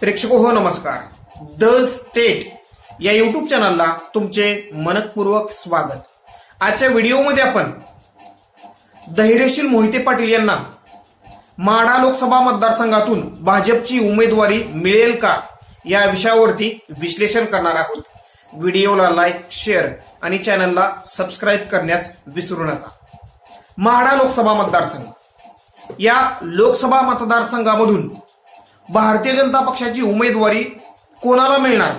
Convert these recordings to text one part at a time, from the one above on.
प्रेक्षको हो नमस्कार. The state या युट्यूब चॅनलला तुमचे मनपूर्वक स्वागत. आजच्या व्हिडिओमध्ये आपण धैर्यशील मोहिते पाटील यांना माढा लोकसभा मतदारसंघातून भाजपची उमेदवारी मिळेल का या विषयावरती विश्लेषण करणार आहोत. व्हिडिओला लाईक शेअर आणि चॅनलला सबस्क्राईब करण्यास विसरू नका. माढा लोकसभा मतदारसंघ. या लोकसभा मतदारसंघामधून भारतीय जनता पक्षाची उमेदवारी कोणाला मिळणार?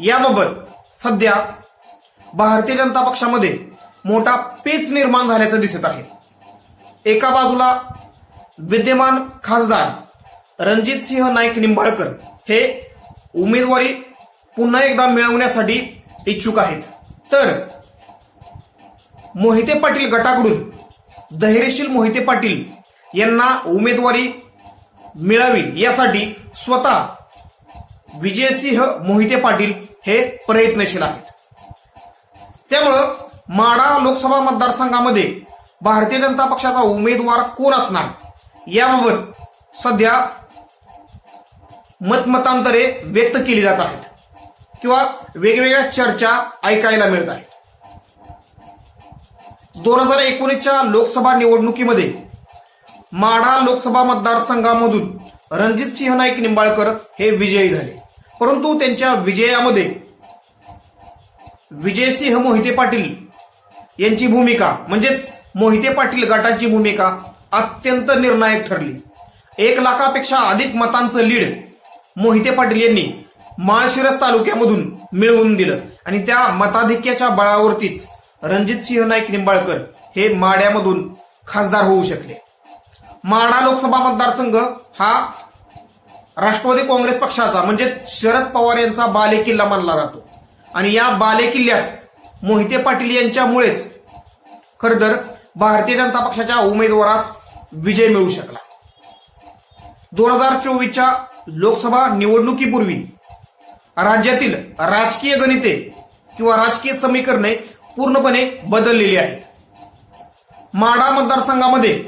याबाबत सध्या भारतीय जनता पक्षामध्ये मोठा पेच निर्माण झाल्याचं दिसत आहे. एका बाजूला विद्यमान खासदार रणजित सिंह नाईक निंबाळकर हे उमेदवारी पुन्हा एकदा मिळवण्यासाठी इच्छुक आहेत. तर मोहिते पाटील गटाकडून धैर्यशील मोहिते पाटील यांना उमेदवारी मिळावी यासाठी स्वतः विजयसिंह मोहिते पाटील हे प्रयत्नशील आहेत. त्यामुळं माडा लोकसभा मतदारसंघामध्ये भारतीय जनता पक्षाचा उमेदवार कोण असणार? याबाबत सध्या मतमतांतरे व्यक्त केली जात आहेत. किंवा वेगवेगळ्या चर्चा ऐकायला मिळत आहेत. दोन हजार एकोणीसच्या लोकसभा निवडणुकीमध्ये माढा लोकसभा मतदारसंघामधून रणजित सिंह नाईक निंबाळकर हे विजयी झाले. परंतु त्यांच्या विजयामध्ये विजयसिंह मोहिते पाटील यांची भूमिका म्हणजेच मोहिते पाटील गटाची भूमिका अत्यंत निर्णायक ठरली. एक लाखापेक्षा अधिक मतांचं लीड मोहिते पाटील यांनी माळशिरस तालुक्यामधून मिळवून दिलं. आणि त्या मताधिक्याच्या बळावरतीच रणजित सिंह नाईक निंबाळकर हे माड्यामधून खासदार होऊ शकले. माढा लोकसभा मतदारसंघ हा राष्ट्रवादी काँग्रेस पक्षाचा म्हणजेच शरद पवार यांचा बालेकिल्ला मानला जातो. आणि या बालेकिल्ल्यात मोहिते पाटील यांच्यामुळेच खरं तर भारतीय जनता पक्षाच्या उमेदवारास विजय मिळू शकला. दोन हजार चोवीसच्या लोकसभा निवडणुकीपूर्वी राज्यातील राजकीय गणिते किंवा राजकीय समीकरणे पूर्णपणे बदललेली आहेत. माडा मतदारसंघामध्ये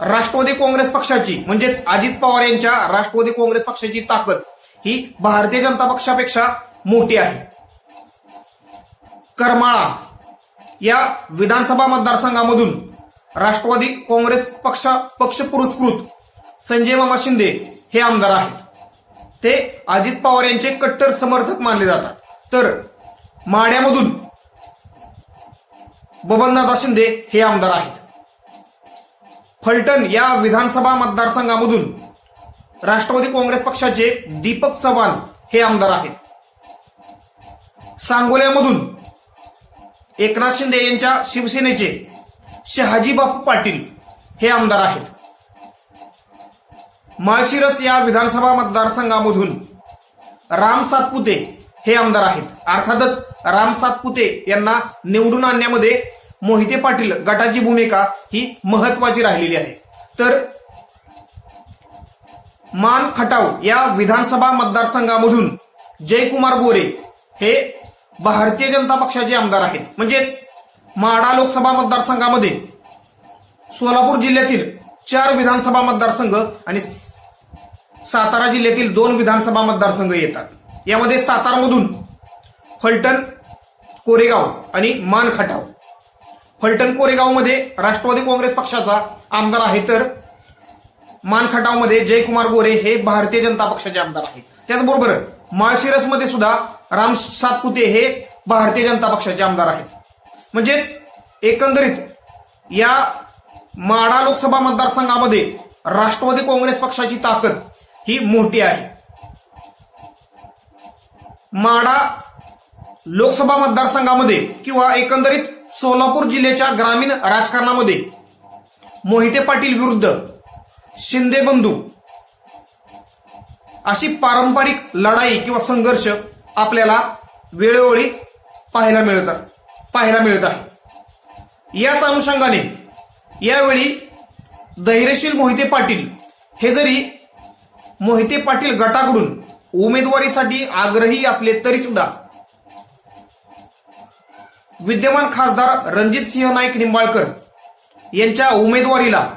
राष्ट्रवादी काँग्रेस पक्षाची म्हणजेच अजित पवार यांच्या राष्ट्रवादी काँग्रेस पक्षाची ताकद ही भारतीय जनता पक्षापेक्षा मोठी आहे. करमाळा या विधानसभा मतदारसंघामधून राष्ट्रवादी काँग्रेस पक्ष पक्ष पुरस्कृत संजय मामा शिंदे हे आमदार आहेत. ते अजित पवार यांचे कट्टर समर्थक मानले जातात. तर माड्यामधून बबनदादा शिंदे हे आमदार आहेत. फलटण या विधानसभा मतदारसंघामधून राष्ट्रवादी काँग्रेस पक्षाचे दीपक चव्हाण हे आमदार आहेत. सांगोल्यामधून एकनाथ शिंदे यांच्या शिवसेनेचे शहाजी बापू पाटील हे आमदार आहेत. माळशिरस या विधानसभा मतदारसंघामधून राम सातपुते हे आमदार आहेत. अर्थातच राम सातपुते यांना निवडून आणण्यामध्ये मोहिते पाटील गटाची भूमिका ही महत्वाची राहिलेली आहे. तर मान खटाव या विधानसभा मतदारसंघामधून जयकुमार गोरे हे भारतीय जनता पक्षाचे आमदार आहेत. म्हणजेच माडा लोकसभा मतदारसंघामध्ये सोलापूर जिल्ह्यातील चार विधानसभा मतदारसंघ आणि सातारा जिल्ह्यातील दोन विधानसभा मतदारसंघ येतात. यामध्ये सातारामधून फलटण कोरेगाव आणि मान खटाव. फलटण कोरेगावमध्ये राष्ट्रवादी काँग्रेस पक्षाचा आमदार आहे तर मानखटावमध्ये जयकुमार गोरे हे भारतीय जनता पक्षाचे आमदार आहेत. त्याचबरोबर माळशिरसमध्ये सुद्धा राम सातपुते हे भारतीय जनता पक्षाचे आमदार आहेत. म्हणजेच एकंदरीत या माडा लोकसभा मतदारसंघामध्ये राष्ट्रवादी काँग्रेस पक्षाची ताकद ही मोठी आहे. माडा लोकसभा मतदारसंघामध्ये किंवा एकंदरीत सोलापूर जिल्ह्याच्या ग्रामीण राजकारणामध्ये मोहिते पाटील विरुद्ध शिंदे बंधू अशी पारंपरिक लढाई किंवा संघर्ष आपल्याला वेळोवेळी पाहायला मिळतात पाहायला मिळत आहे. याच अनुषंगाने यावेळी धैर्यशील मोहिते पाटील हे जरी मोहिते पाटील गटाकडून उमेदवारीसाठी आग्रही असले तरी सुद्धा विद्यमान खासदार रणजित सिंह नाईक निंबाळकर यांच्या उमेदवारीला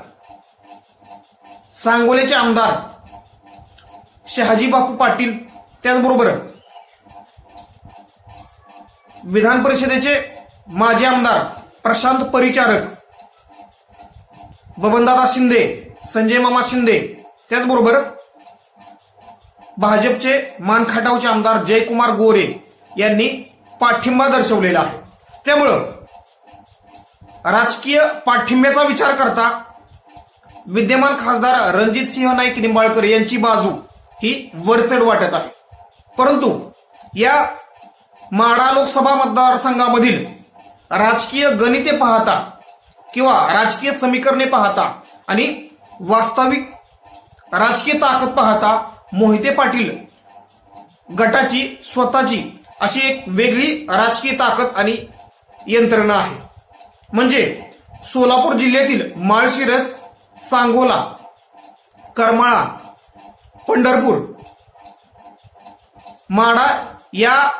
सांगोलेचे आमदार शहाजी बापू पाटील त्याचबरोबर विधान परिषदेचे माजी आमदार प्रशांत परिचारक बबनदादा शिंदे संजय मामा शिंदे त्याचबरोबर भाजपचे मानखटावचे आमदार जयकुमार गोरे यांनी पाठिंबा दर्शवलेला आहे. त्यामुळं राजकीय पाठिंब्याचा विचार करता विद्यमान खासदार रणजित सिंह नाईक निंबाळकर यांची बाजू ही वरचढ वाटत आहे. परंतु या माडा लोकसभा मतदारसंघामधील राजकीय गणिते पाहता किंवा राजकीय समीकरणे पाहता आणि वास्तविक राजकीय ताकद पाहता मोहिते पाटील गटाची स्वतःची अशी एक वेगळी राजकीय ताकद आणि यंत्रणा आहे. म्हणजे सोलापूर जिल्ह्यातील माळशिरस सांगोला करमाळा पंढरपूर माडा या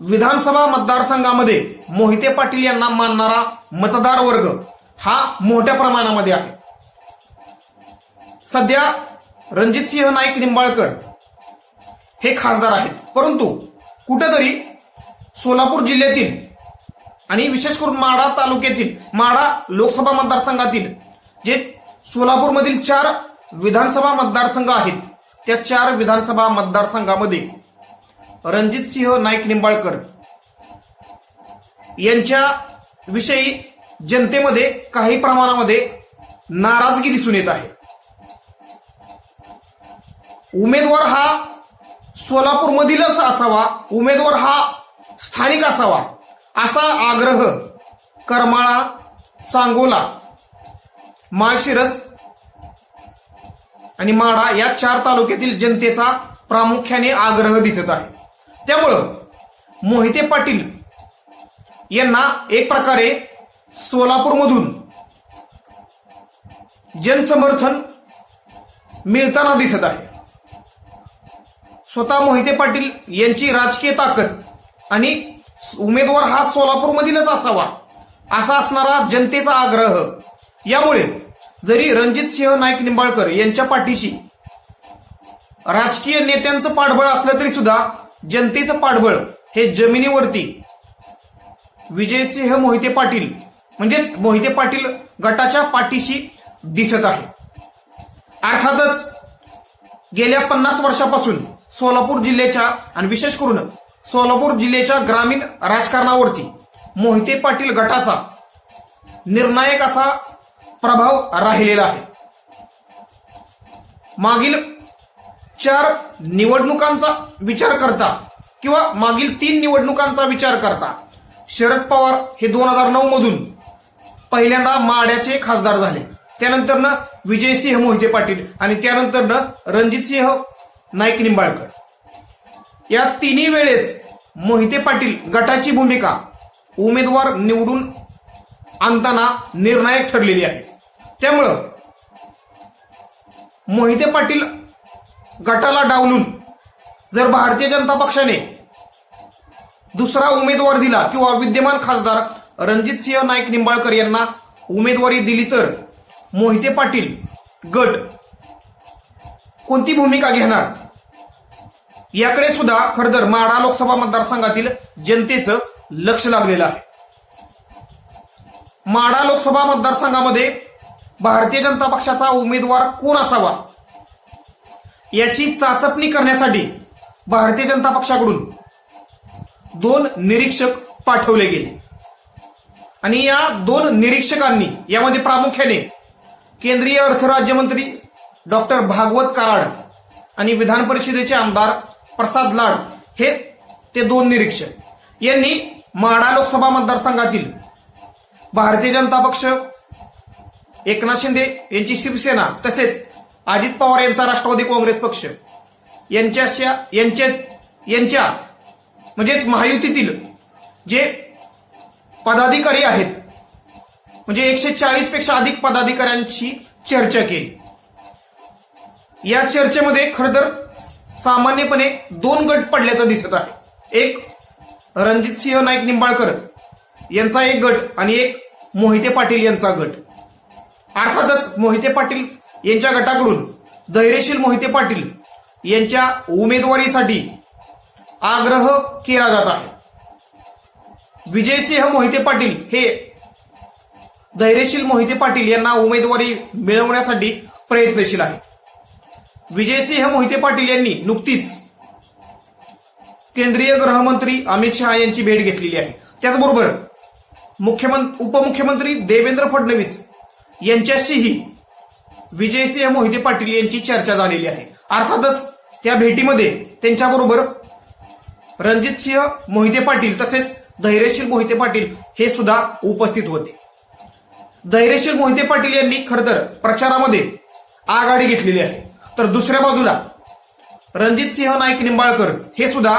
विधानसभा मतदारसंघामध्ये मोहिते पाटील यांना मानणारा मतदार वर्ग हा मोठ्या प्रमाणामध्ये आहे. सध्या रणजितसिंह नाईक निंबाळकर हे खासदार आहेत. परंतु कुठेतरी सोलापूर जिल्ह्यातील आणि विशेष करून माडा तालुक्यातील माडा लोकसभा मतदारसंघातील जे सोलापूरमधील चार विधानसभा मतदारसंघ आहेत त्या चार विधानसभा मतदारसंघामध्ये रणजित सिंह नाईक निंबाळकर यांच्या विषयी जनतेमध्ये काही प्रमाणामध्ये नाराजगी दिसून येत आहे. उमेदवार हा सोलापूरमधीलच असावा उमेदवार हा स्थानिक असावा. असा आग्रह करमाळा सांगोला माळशिरस आणि माडा या चार तालुक्यातील जनतेचा प्रामुख्याने आग्रह दिसत आहे. त्यामुळं मोहिते पाटील यांना एक प्रकारे सोलापूरमधून जनसमर्थन मिळताना दिसत आहे. स्वतः मोहिते पाटील यांची राजकीय ताकद आणि उमेदवार हा सोलापूरमधीलच असावा असा असणारा जनतेचा आग्रह. यामुळे जरी रणजित सिंह नाईक निंबाळकर यांच्या पाठीशी राजकीय नेत्यांचं पाठबळ असलं तरी सुद्धा जनतेचं पाठबळ हे जमिनीवरती विजयसिंह मोहिते पाटील म्हणजेच मोहिते पाटील गटाच्या पाठीशी दिसत आहे. अर्थातच गेल्या पन्नास वर्षापासून सोलापूर जिल्ह्याच्या आणि विशेष करून सोलापूर जिल्ह्याच्या ग्रामीण राजकारणावरती मोहिते पाटील गटाचा निर्णायक असा प्रभाव राहिलेला आहे. मागील चार निवडणुकांचा विचार करता किंवा मागील तीन निवडणुकांचा विचार करता शरद पवार हे दोन हजार नऊ मधून पहिल्यांदा माड्याचे खासदार झाले. त्यानंतरनं विजयसिंह मोहिते पाटील आणि त्यानंतरनं रणजितसिंह नाईक निंबाळकर. या तिन्ही वेळेस मोहिते पाटील गटाची भूमिका उमेदवार निवडून आणताना निर्णायक ठरलेली आहे. त्यामुळं मोहिते पाटील गटाला डावलून जर भारतीय जनता पक्षाने दुसरा उमेदवार दिला किंवा विद्यमान खासदार रणजित सिंह नाईक निंबाळकर यांना उमेदवारी दिली तर मोहिते पाटील गट कोणती भूमिका घेणार? याकडे सुद्धा खरंतर माढा लोकसभा मतदारसंघातील जनतेचं लक्ष लागलेलं आहे. माढा लोकसभा मतदारसंघामध्ये भारतीय जनता पक्षाचा उमेदवार कोण असावा? याची चाचपणी करण्यासाठी भारतीय जनता पक्षाकडून दोन निरीक्षक पाठवले गेले. आणि या दोन निरीक्षकांनी यामध्ये प्रामुख्याने केंद्रीय अर्थ राज्यमंत्री डॉक्टर भागवत कराड आणि विधान परिषदेचे आमदार प्रसाद लाड हे ते दोन निरीक्षक. यांनी माडा लोकसभा मतदारसंघातील भारतीय जनता पक्ष एकनाथ शिंदे यांची शिवसेना तसेच अजित पवार यांचा राष्ट्रवादी काँग्रेस पक्ष यांच्या यांच्या म्हणजेच महायुतीतील जे पदाधिकारी आहेत म्हणजे एकशे चाळीसपेक्षा अधिक पदाधिकाऱ्यांची चर्चा केली. या चर्चेमध्ये खरं तर सामान्यपणे दोन गट पडल्याचं दिसत आहे. एक रणजित सिंह नाईक निंबाळकर यांचा एक गट आणि एक मोहिते पाटील यांचा गट. अर्थातच मोहिते पाटील यांच्या गटाकडून धैर्यशील मोहिते पाटील यांच्या उमेदवारीसाठी आग्रह केला जात आहे. विजयसिंह मोहिते पाटील हे धैर्यशील मोहिते पाटील यांना उमेदवारी मिळवण्यासाठी प्रयत्नशील आहे विजयसिंह मोहिते पाटील यांनी नुकतीच केंद्रीय गृहमंत्री अमित शहा यांची भेट घेतलेली आहे. त्याचबरोबर मुख्यमंत्री उपमुख्यमंत्री देवेंद्र फडणवीस यांच्याशीही विजयसिंह मोहिते पाटील यांची चर्चा झालेली आहे. अर्थातच त्या भेटीमध्ये त्यांच्याबरोबर रणजित सिंह मोहिते पाटील तसेच धैर्यशील मोहिते पाटील हे सुद्धा उपस्थित होते. धैर्यशील मोहिते पाटील यांनी खरं तर प्रचारामध्ये आघाडी घेतलेली आहे. तर दुसऱ्या बाजूला. रणजित सिंह नाईक निंबाळकर हे सुद्धा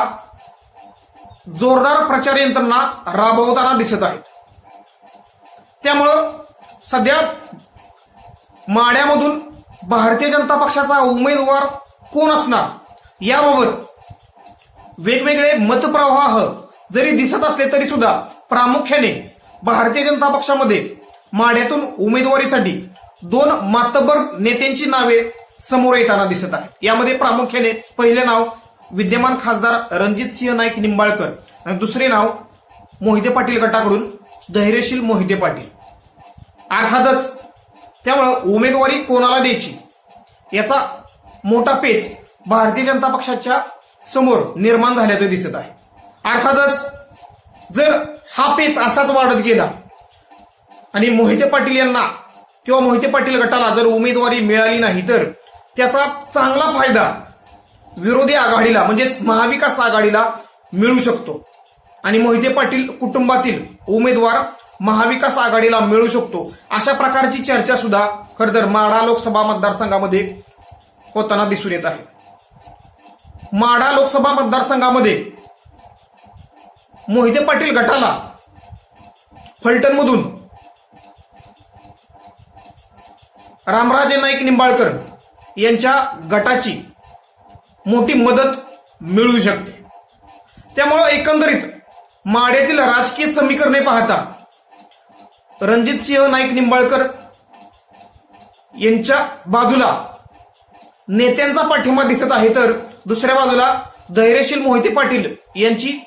जोरदार प्रचार यंत्रणा राबवताना दिसत आहेत. त्यामुळं सध्या माड्यामधून भारतीय जनता पक्षाचा उमेदवार कोण असणार? याबाबत वेगवेगळे मतप्रवाह जरी दिसत असले तरी सुद्धा प्रामुख्याने भारतीय जनता पक्षामध्ये माड्यातून उमेदवारीसाठी दोन मातबर नेत्यांची नावे समोर येताना दिसत आहे. यामध्ये प्रामुख्याने पहिले नाव विद्यमान खासदार रणजित सिंह नाईक निंबाळकर आणि दुसरे नाव मोहिते पाटील गटाकडून धैर्यशील मोहिते पाटील. अर्थातच त्यामुळं उमेदवारी कोणाला द्यायची? याचा मोठा पेच भारतीय जनता पक्षाच्या समोर निर्माण झाल्याचं दिसत आहे. अर्थातच जर हा पेच असाच वाढत गेला आणि मोहिते पाटील यांना किंवा मोहिते पाटील गटाला जर उमेदवारी मिळाली नाही तर त्याचा चांगला फायदा विरोधी आघाडीला म्हणजेच महाविकास आघाडीला मिळू शकतो. आणि मोहिते पाटील कुटुंबातील उमेदवार महाविकास आघाडीला मिळू शकतो. अशा प्रकारची चर्चा सुद्धा खरं तर माढा लोकसभा मतदारसंघामध्ये होताना दिसून येत आहे. माढा लोकसभा मतदारसंघामध्ये मोहिते पाटील गटाला फलटणमधून रामराजे नाईक निंबाळकर यांच्या गटाची मोठी मदत मिळू शकते. त्यामुळं एकंदरीत माड्यातील राजकीय समीकरणे पाहता रणजित सिंह नाईक निंबाळकर यांच्या बाजूला नेत्यांचा पाठिंबा दिसत आहे तर दुसऱ्या बाजूला धैर्यशील मोहिते पाटील यांची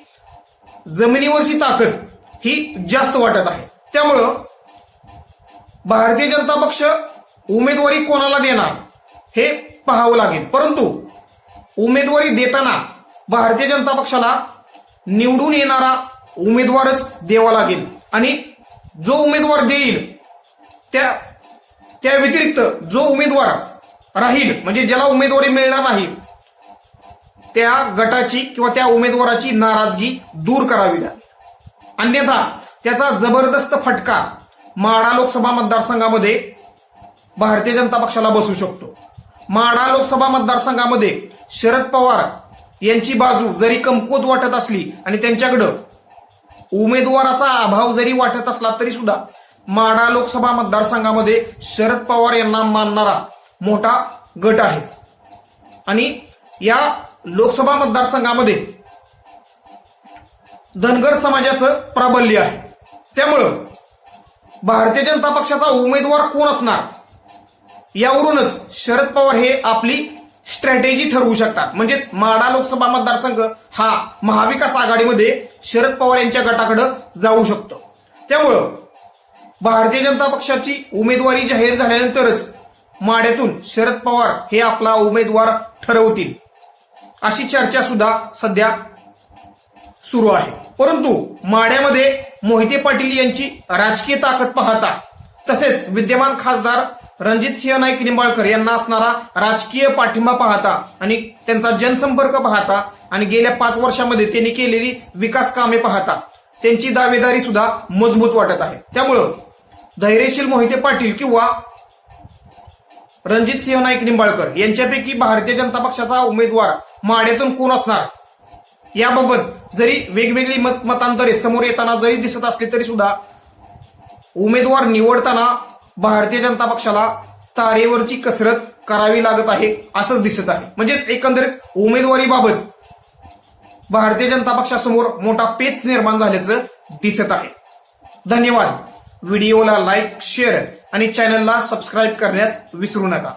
जमिनीवरची ताकद ही जास्त वाटत आहे. त्यामुळं भारतीय जनता पक्ष उमेदवारी कोणाला देणार? हे पाहावं लागेल. परंतु उमेदवारी देताना भारतीय जनता पक्षाला निवडून येणारा उमेदवारच द्यावा लागेल. आणि जो उमेदवार देईल त्या त्या व्यतिरिक्त जो उमेदवार राहील म्हणजे ज्याला उमेदवारी मिळणार नाही त्या गटाची किंवा त्या उमेदवाराची नाराजगी दूर करावी लागेल. अन्यथा त्याचा जबरदस्त फटका माडा लोकसभा मतदारसंघामध्ये भारतीय जनता पक्षाला बसू शकतो. माढा लोकसभा मतदारसंघामध्ये शरद पवार यांची बाजू जरी कमकुवत वाटत असली आणि त्यांच्याकडं उमेदवाराचा अभाव जरी वाटत असला तरी सुद्धा माढा लोकसभा मतदारसंघामध्ये शरद पवार यांना मानणारा मोठा गट आहे. आणि या लोकसभा मतदारसंघामध्ये धनगर समाजाचं प्राबल्य आहे. त्यामुळं भारतीय जनता पक्षाचा उमेदवार कोण असणार? यावरूनच शरद पवार हे आपली स्ट्रॅटेजी ठरवू शकतात. म्हणजेच माडा लोकसभा मतदारसंघ हा महाविकास आघाडीमध्ये शरद पवार यांच्या गटाकडे जाऊ शकतो. त्यामुळं भारतीय जनता पक्षाची उमेदवारी जाहीर झाल्यानंतरच माड्यातून शरद पवार हे आपला उमेदवार ठरवतील. अशी चर्चा सुद्धा सध्या सुरू आहे. परंतु माड्यामध्ये मोहिते पाटील यांची राजकीय ताकद पाहता तसेच विद्यमान खासदार रणजित सिंह नाईक निंबाळकर यांना असणारा राजकीय पाठिंबा पाहता आणि त्यांचा जनसंपर्क पाहता आणि गेल्या पाच वर्षामध्ये त्यांनी केलेली विकास कामे पाहता त्यांची दावेदारी सुद्धा मजबूत वाटत आहे. त्यामुळं धैर्यशील मोहिते पाटील किंवा रणजित सिंह नाईक निंबाळकर यांच्यापैकी भारतीय जनता पक्षाचा उमेदवार माड्यातून कोण असणार? याबाबत जरी वेगवेगळी मत मतांतरे समोर येताना जरी दिसत असली तरी सुद्धा उमेदवार निवडताना भारतीय जनता पक्षाला तारेवरची कसरत करावी लागत आहे असंच दिसत आहे. म्हणजेच एकंदरीत उमेदवारीबाबत भारतीय जनता पक्षासमोर मोठा पेच निर्माण झाल्याचं दिसत आहे. धन्यवाद. व्हिडिओला लाईक शेअर आणि चॅनलला सबस्क्राईब करण्यास विसरू नका.